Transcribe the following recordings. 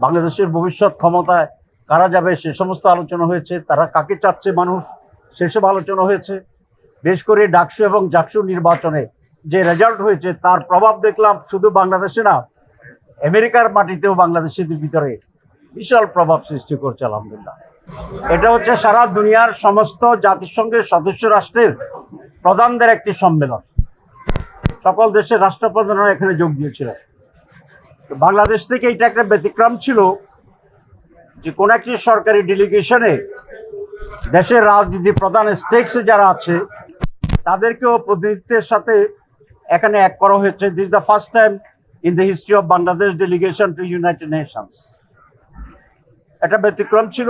বাংলাদেশের ভবিষ্যৎ ক্ষমতায় কারা যাবে, সে সমস্ত আলোচনা হয়েছে। তারা কাকে চাচ্ছে মানুষ সেসব আলোচনা হয়েছে। বেশ করে ডাকসু এবং জাকসু নির্বাচনে যে রেজাল্ট হয়েছে, তার প্রভাব দেখলাম শুধু বাংলাদেশে না, আমেরিকার মাটিতেও বাংলাদেশের ভিতরে বিশাল প্রভাব সৃষ্টি করছে, আলহামদুলিল্লাহ। এটা হচ্ছে সারা দুনিয়ার সমস্ত জাতিসংঘের সদস্য রাষ্ট্রের প্রধানদের একটি সম্মেলন। সকল দেশের রাষ্ট্রপ্রধানরা এখানে যোগ দিয়েছিলেন। বাংলাদেশ থেকে এটা একটা ব্যতিক্রম ছিল যে কোনো একটি সরকারি ডেলিগেশনে দেশের রাজনীতি প্রধান স্টেকসে যারা আছে, তাদেরকেও প্রতিনিধিত্বের সাথে এখানে এক করা হয়েছে। This the first time in the history of Bangladesh delegation to United Nations এটা ব্যতিক্রম ছিল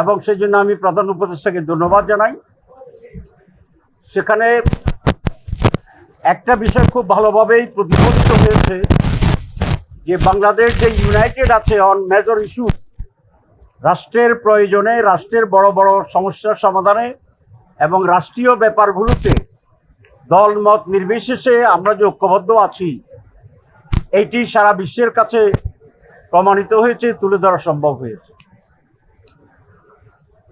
এবং সেই জন্য আমি প্রধান উপদেষ্টাকে ধন্যবাদ জানাই। সেখানে একটা বিষয় খুব ভালোভাবেই প্রতিফলিত হয়েছে। যে বাংলাদেশ যে ইউনাইটেড আছে অন মেজর ইস্যু রাষ্ট্রের প্রয়োজনে, রাষ্ট্রের বড় বড় সমস্যার সমাধানে এবং রাষ্ট্রীয় ব্যাপারগুলোতে দল মত নির্বিশেষে আমরা যে ঐক্যবদ্ধ আছি, এইটি সারা বিশ্বের কাছে প্রমাণিত হয়েছে, তুলে ধরা সম্ভব হয়েছে।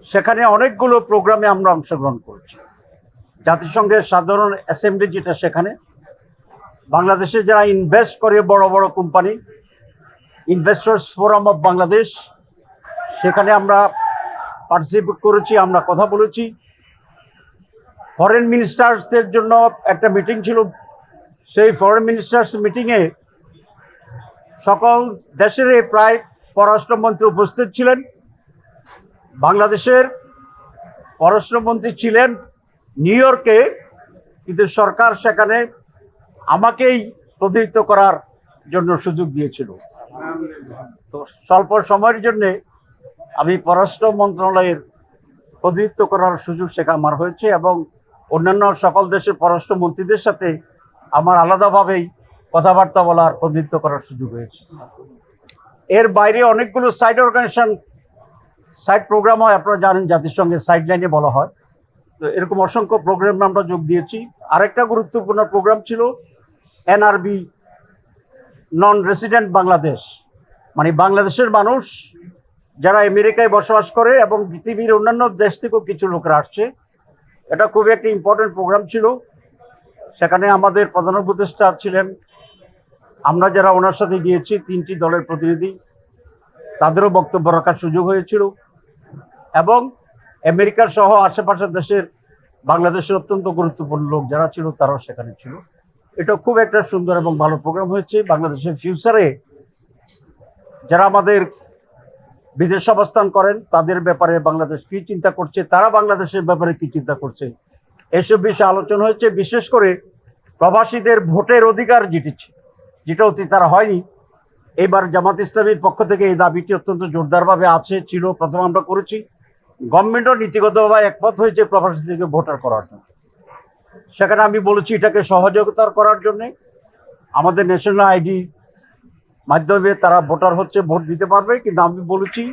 সেখানে অনেকগুলো প্রোগ্রামে আমরা অংশগ্রহণ করেছি। জাতিসংঘের সাধারণ অ্যাসেম্বলি যেটা সেখানে বাংলাদেশে যারা ইনভেস্ট করে বড় বড় company investors forum of Bangladesh সেখানে আমরা পার্টিসিপেট করেছি, আমরা কথা বলেছি। ফরেন মিনিস্টার্সদের জন্য একটা মিটিং ছিল। সেই ফরেন মিনিস্টার্স মিটিংয়ে সকল দেশের প্রায় পররাষ্ট্রমন্ত্রী উপস্থিত ছিলেন। বাংলাদেশের পররাষ্ট্রমন্ত্রী ছিলেন নিউ ইয়র্কে, কিন্তু সরকার সেখানে আমাকেই প্রতিনিধিত্ব করার জন্য সুযোগ দিয়েছিল। তো স্বল্প সময়ের জন্যে আমি পররাষ্ট্র মন্ত্রণালয়ের প্রতিনিধিত্ব করার সুযোগ সেখানে আমার হয়েছে এবং অন্যান্য সকল দেশের পররাষ্ট্র মন্ত্রীদের সাথে আমার আলাদাভাবেই কথাবার্তা বলার প্রতিনিধিত্ব করার সুযোগ হয়েছে। এর বাইরে অনেকগুলো সাইড অর্গানাইজেশন সাইড প্রোগ্রাম হয়, আপনারা জানেন জাতিসংঘের সাইড লাইনে বলা হয়। তো এরকম অসংখ্য প্রোগ্রাম আমরা যোগ দিয়েছি। আরেকটা গুরুত্বপূর্ণ প্রোগ্রাম ছিল এনআরবি নন রেসিডেন্ট বাংলাদেশ মানে বাংলাদেশের মানুষ যারা আমেরিকায় বসবাস করে এবং পৃথিবীর অন্যান্য দেশ থেকেও কিছু লোকরা আসছে, এটা খুব একটি ইম্পর্টেন্ট প্রোগ্রাম ছিল। সেখানে আমাদের প্রধান উপদেষ্টা ছিলেন। আমরা যারা ওনার সাথে গিয়েছি, তিনটি দলের প্রতিনিধি, তাদেরও বক্তব্য রাখার সুযোগ হয়েছিল এবং আমেরিকার সহ আশেপাশের দেশের বাংলাদেশের অত্যন্ত গুরুত্বপূর্ণ লোক যারা ছিল, তারাও সেখানে ছিল। এটা খুব একটা সুন্দর এবং ভালো প্রোগ্রাম হয়েছে বাংলাদেশের ফিউচারে যারা আমাদের বিদেশ অবস্থান করেন তাদের ব্যাপারে বাংলাদেশ কি চিন্তা করছে তারা বাংলাদেশের ব্যাপারে কি চিন্তা করছে এসব বিষয়ে আলোচনা হয়েছে। বিশেষ করে প্রবাসীদের ভোটের অধিকার যেটি ছিল, যেটা অতি তারা হয়নি এবার জামাত ইসলামীর পক্ষ থেকে এই দাবিটি অত্যন্ত জোরদারভাবে আছে ছিল প্রথম আমরা করেছি। গভর্নমেন্টও নীতিগতভাবে একমত হয়েছে প্রবাসীদেরকে ভোটার করার জন্য। সেখানে আমি বলেছি এটাকে সহযোগিতার করার জন্যে আমাদের ন্যাশনাল আইডি মাধ্যমে তারা ভোটার হচ্ছে, ভোট দিতে পারবে। কিন্তু আমি বলেছি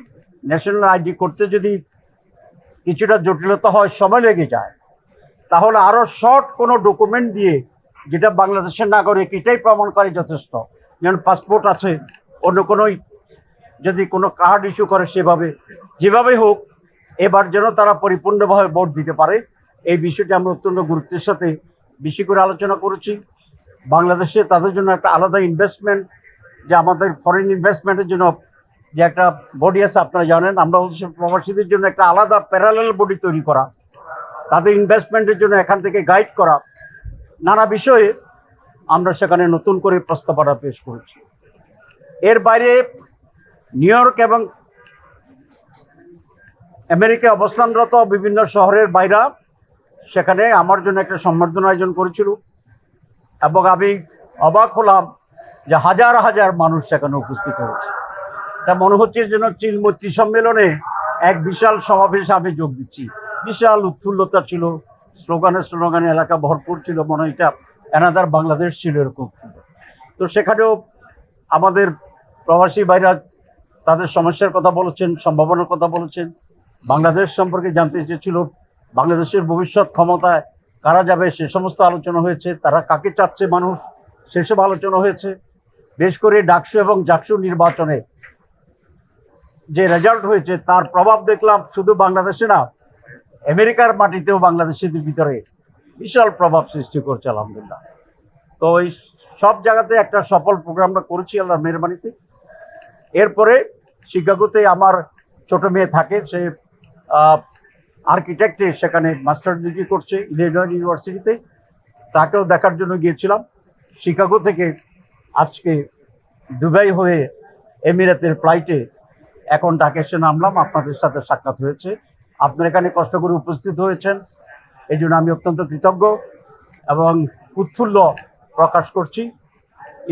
ন্যাশনাল আইডি করতে যদি কিছুটা জটিলতা হয়, সময় লেগে যায়, তাহলে আরও শর্ট কোনো ডকুমেন্ট দিয়ে যেটা বাংলাদেশের নাগরিক, এটাই প্রমাণ করে যথেষ্ট। যেমন পাসপোর্ট আছে, অন্য কোনো যদি কোনো কার্ড ইস্যু করে সেভাবে যেভাবে হোক, এবার যেন তারা পরিপূর্ণভাবে ভোট দিতে পারে। এই বিষয়টি আমরা অত্যন্ত গুরুত্বের সাথে বেশি করে আলোচনা করেছি। বাংলাদেশে তাদের জন্য একটা আলাদা ইনভেস্টমেন্ট যে আমাদের ফরেন ইনভেস্টমেন্টের জন্য যে একটা বডি আছে, আপনারা জানেন, আমরা হচ্ছে প্রবাসীদের জন্য একটা আলাদা প্যারালাল বডি তৈরি করা, তাদের ইনভেস্টমেন্টের জন্য এখান থেকে গাইড করা। নানা বিষয়ে আমরা সেখানে নতুন করে প্রস্তাবনা পেশ করেছি। এর বাইরে নিউ ইয়র্ক এবং আমেরিকায় অবস্থানরত বিভিন্ন শহরের বাইরা সেখানে আমার জন্য একটা সম্বর্ধনা আয়োজন করেছিল। এবং আমি অবাক হলাম যে হাজার হাজার মানুষ সেখানে উপস্থিত হয়েছে। এটা মনে হচ্ছে যেন চিলমূর্তি সম্মেলনে এক বিশাল সমাবেশে আমি যোগ দিচ্ছি। বিশাল উৎফুল্লতা ছিল স্লোগানে স্লোগানে এলাকা ভরপুর ছিল, মনে হয় এটা এনাদার বাংলাদেশ ছিল এরকম। তো সেখানেও আমাদের প্রবাসী ভাইরা তাদের সমস্যার কথা বলেছেন, সম্ভাবনার কথা বলেছেন। বাংলাদেশ সম্পর্কে জানতে চেয়েছিল বাংলাদেশের ভবিষ্যৎ ক্ষমতায় কারা যাবে, সে সমস্ত আলোচনা হয়েছে, তারা কাকে চাচ্ছে মানুষ সেসব আলোচনা হয়েছে। বেশ করে ডাকসু এবং জাকসু নির্বাচনে যে রেজাল্ট হয়েছে, তার প্রভাব দেখলাম শুধু বাংলাদেশে না, আমেরিকার মাটিতেও বাংলাদেশের ভিতরে বিশাল প্রভাব সৃষ্টি করছে, আলহামদুলিল্লাহ। তো এই সব জায়গাতে একটা সফল প্রোগ্রামটা করেছি আল্লাহর মেহরবানিতে। এরপরে শিকাগোতে আমার ছোট মেয়ে থাকে, সে আর্কিটেক্টে সেখানে মাস্টার ডিগ্রি করছে ইলিনয় ইউনিভার্সিটিতে। তাকেও দেখার জন্য গিয়েছিলাম। শিকাগো থেকে আজকে দুবাই হয়ে এমিরাতের ফ্লাইটে এখন ঢাকা এসে নামলাম, আপনাদের সাথে সাক্ষাৎ হয়েছে। আপনারা এখানে কষ্ট করে উপস্থিত হয়েছেন এই জন্য আমি অত্যন্ত কৃতজ্ঞ এবং উৎফুল্ল প্রকাশ করছি।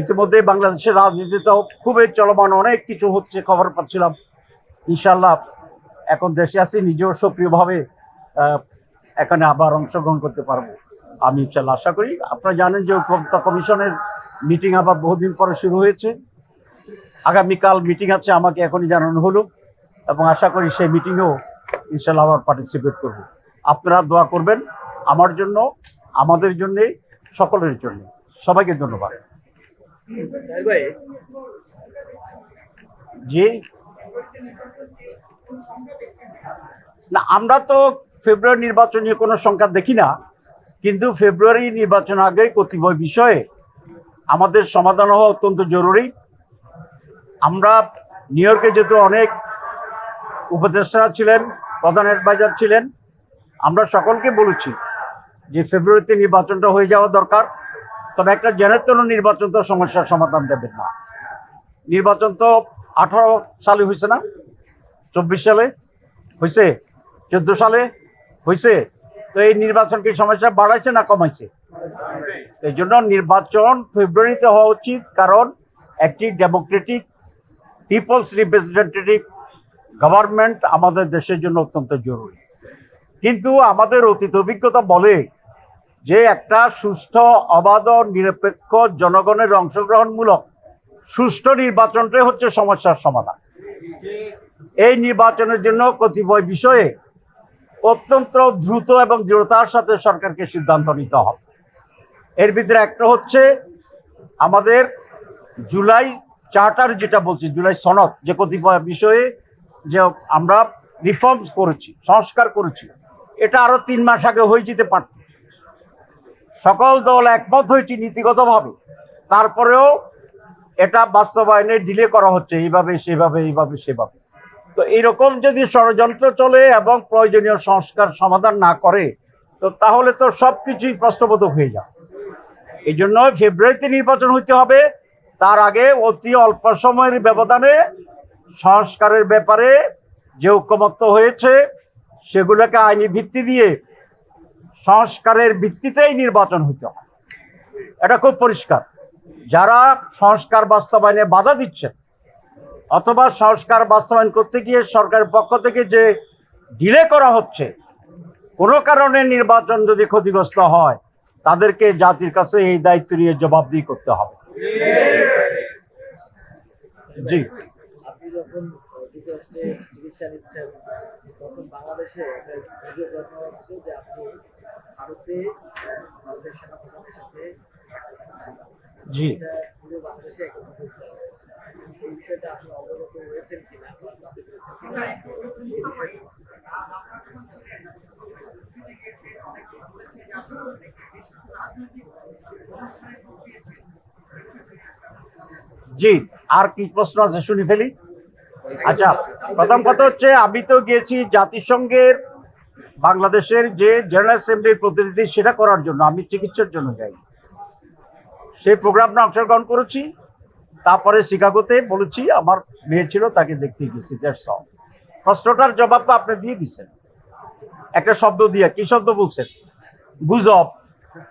ইতিমধ্যে বাংলাদেশের রাজনীতিতেও খুবই চলমান অনেক কিছু হচ্ছে, খবর পাচ্ছিলাম। ইনশাল্লাহ এখন দেশে আছি নিজেও সক্রিয়ভাবে এখানে আবার অংশগ্রহণ করতে পারব। আমি ইনশাল্লাহ আশা করি আপনারা জানেন যে ঐক্যমত্য কমিশনের মিটিং আবার বহুদিন পরে শুরু হয়েছে। আগামীকাল মিটিং আছে আমাকে এখনই জানানো হলো এবং আশা করি সেই মিটিংয়েও ইনশাল্লাহ আবার পার্টিসিপেট করব। আপনারা দোয়া করবেন আমার জন্য আমাদের জন্যে সকলের জন্য। সবাইকে ধন্যবাদ। যে না, আমরা তো ফেব্রুয়ারি নির্বাচন নিয়ে কোনো সংখ্যা দেখি না, কিন্তু ফেব্রুয়ারি নির্বাচন আগে কতিপয় বিষয়ে আমাদের সমাধান হওয়া অত্যন্ত জরুরি। আমরা নিউ ইয়র্কে যেহেতু অনেক উপদেষ্টারা ছিলেন, প্রধান অ্যাডভাইজার ছিলেন, আমরা সকলকে বলেছি যে ফেব্রুয়ারিতে নির্বাচনটা হয়ে যাওয়া দরকার। তবে একটা জেনেতন নির্বাচন তো সমস্যার সমাধান দেবেন না। নির্বাচন তো আঠারো সালে হয়েছে না? চব্বিশ সালে হয়েছে চোদ্দ সালে হয়েছে তো এই নির্বাচন কি সমস্যা বাড়াইছে না কমাইছে? এই জন্য নির্বাচন ফেব্রুয়ারিতে হওয়া উচিত, কারণ একটি ডেমোক্রেটিক, পিপলস রিপ্রেজেন্টেটিভ গভর্নমেন্ট আমাদের দেশের জন্য অত্যন্ত জরুরি। কিন্তু আমাদের অতীত অভিজ্ঞতা বলে যে একটা সুষ্ঠু, অবাধ, নিরপেক্ষ, জনগণের অংশগ্রহণমূলক সুষ্ঠু নির্বাচনটাই হচ্ছে সমস্যার সমাধান। এই নির্বাচনের জন্য কতিপয় বিষয়ে অত্যন্ত দ্রুত এবং দৃঢ়তার সাথে সরকারকে সিদ্ধান্ত নিতে হবে। এর ভিতরে একটা হচ্ছে আমাদের জুলাই চার্টার যেটা বলছি, জুলাই সনদ যে কতিপয় বিষয়ে যে আমরা রিফর্মস করেছি, সংস্কার করেছি, এটা আরও তিন মাস আগে হয়ে যেতে পারত। সকল দল একমত হয়েছি নীতিগতভাবে, তারপরেও এটা বাস্তবায়নে ডিলে করা হচ্ছে, এইভাবে, সেভাবে এইভাবে, সেভাবে। তো এইরকম যদি ষড়যন্ত্র চলে এবং প্রয়োজনীয় সংস্কার সমাধান না করে, তো তাহলে তো সব কিছুই প্রশ্নবোধক হয়ে যায়। এই জন্য ফেব্রুয়ারিতে নির্বাচন হতে হবে। তার আগে অতি অল্প সময়ের ব্যবধানে সংস্কারের ব্যাপারে যে ঐক্যমত্য হয়েছে, সেগুলোকে আইনি ভিত্তি দিয়ে সংস্কারের ভিত্তিতেই নির্বাচন হতে হবে। এটা খুব পরিষ্কার। যারা সংস্কার বাস্তবায়নে বাধা দিচ্ছেন অথবা সংস্কার বাস্তবায়ন করতে গিয়ে সরকারের পক্ষ থেকে যে ডিলে করা হচ্ছে, কোনো কারণে নির্বাচন যদি ক্ষতিগ্রস্ত হয়, তাদেরকে জাতির কাছে এই দায়িত্ব নিয়ে জবাবদিহি করতে হবে। জি। ভারতে সাথে জি। জি, আর কি প্রশ্ন আছে শুনি ফেলি? আচ্ছা প্রথম কথা হচ্ছে, আমি তো গিয়েছি জাতিসংঘের বাংলাদেশের যে জেনারেল অ্যাসেম্বলির প্রতিনিধি, সেটা করার জন্য, আমি চিকিৎসার জন্য যাই সেই প্রোগ্রামটা অংশগ্রহণ করেছি। তারপরে শিকাগোতে বলেছি, আমার মেয়ে ছিল, তাকে দেখতে গেছি দ্যাটস অল প্রশ্নটার জবাব তো আপনি দিয়ে দিচ্ছেন একটা শব্দ দিয়ে, কি শব্দ বলছেন? গুজব।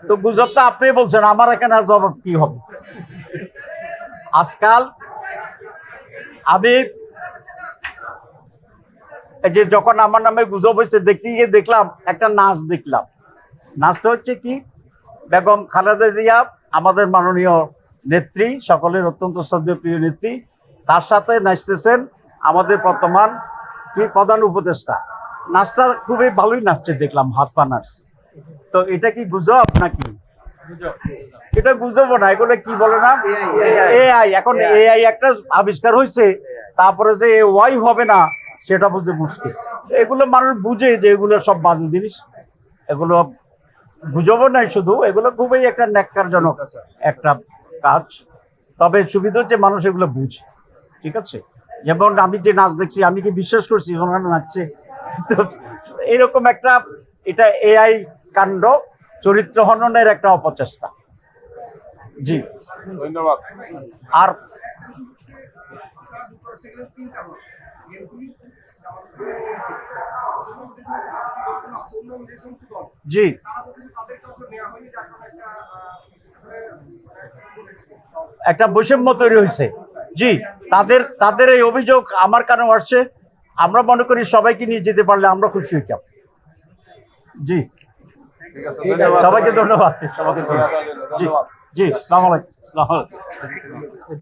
তো গুজবটা আপনি বলছেন, আমার এখানে জবাব কি হবে? আজকাল আমি এই যে যখন আমার নামে গুজব হয়েছে, দেখতে গিয়ে দেখলাম, একটা নাচ দেখলাম। নাচটা হচ্ছে কি, বেগম খালেদা জিয়া আমাদের মাননীয় নেত্রী, সকলের অত্যন্ত শ্রদ্ধেয় প্রিয় নেত্রী, তার সাথে নাচতেছেন আমাদের বর্তমান কি প্রধান উপদেষ্টা। নাচটা খুবই ভালোই নাচছে, দেখলাম, হাত পা নাচছে তো এটা কি গুজব নাকি? এটা বুঝব না, এগুলো কি বলে না এআই এখন এআই একটা আবিষ্কার হয়েছে, তারপরে যে ওয়াই হবে না, সেটা বুঝে মুশকিল। এগুলো মানুষ বুঝে যে এগুলো সব বাজে জিনিস, এগুলো বুঝব নাই শুধু এগুলো খুবই একটা ন্যাক্কারজনক একটা কাজ। তবে সুবিধা হচ্ছে মানুষ এগুলো বুঝে ঠিক আছে? যেমন আমি যে নাচ দেখছি আমি কি বিশ্বাস করছি ওনারা নাচছে? তো এরকম একটা এটা এআই কাণ্ড চরিত্র হননের একটা অপচেষ্টা। জি। ধন্যবাদ। আর জি। একটা বৈষম্য তৈরি হয়েছে। জি তাদের তাদের এই অভিযোগ আমার কানে আসছে। আমরা মনে করি সবাইকে নিয়ে যেতে পারলে আমরা খুশি হইতাম। জি। সবাইকে ধন্যবাদ। জি জি সালাম সালাম আলাইকুম।